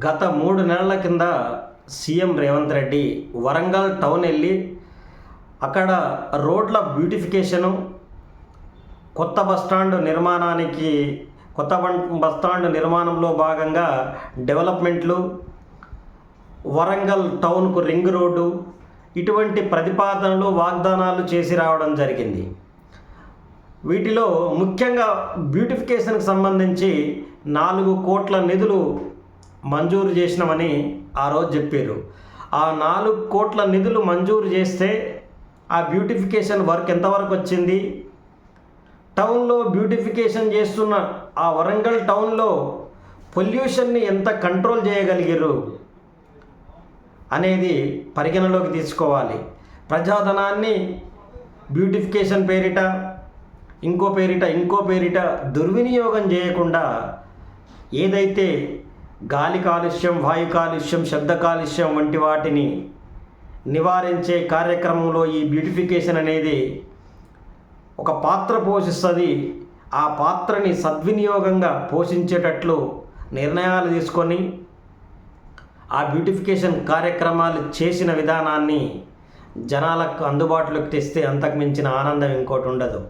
గత మూడు నెలల కింద సీఎం రేవంత్ రెడ్డి వరంగల్ టౌన్ వెళ్ళి అక్కడ రోడ్ల బ్యూటిఫికేషను కొత్త బస్టాండ్ నిర్మాణానికి కొత్త బస్టాండ్ నిర్మాణంలో భాగంగా డెవలప్మెంట్లు వరంగల్ టౌన్కు రింగ్ రోడ్డు ఇటువంటి ప్రతిపాదనలు వాగ్దానాలు చేసి రావడం జరిగింది. వీటిలో ముఖ్యంగా బ్యూటిఫికేషన్కి సంబంధించి నాలుగు కోట్ల నిధులు మంజూరు చేసినామని ఆ రోజు చెప్పారు ఆ నాలుగు కోట్ల నిధులు మంజూరు చేస్తే ఆ బ్యూటిఫికేషన్ వర్క్ ఎంతవరకు వచ్చింది? టౌన్లో బ్యూటిఫికేషన్ చేస్తున్న ఆ వరంగల్ టౌన్లో పొల్యూషన్ని ఎంత కంట్రోల్ చేయగలిగారు అనేది పరిగణలోకి తీసుకోవాలి. ప్రజాధనాన్ని బ్యూటిఫికేషన్ పేరిట ఇంకో పేరిట ఇంకో పేరిట దుర్వినియోగం చేయకుండా ఏదైతే గాలి కాలుష్యం వాయు కాలుష్యం శబ్ద కాలుష్యం వంటి వాటిని నివారించే కార్యక్రమంలో ఈ బ్యూటిఫికేషన్ అనేది ఒక పాత్ర పోషిస్తుంది. ఆ పాత్రని సద్వినియోగంగా పోషించేటట్లు నిర్ణయాలు తీసుకొని ఆ బ్యూటిఫికేషన్ కార్యక్రమాలు చేసిన విధానాన్ని జనాలకు అందుబాటులోకి తెస్తే అంతకు మించిన ఆనందం ఇంకోటి ఉండదు.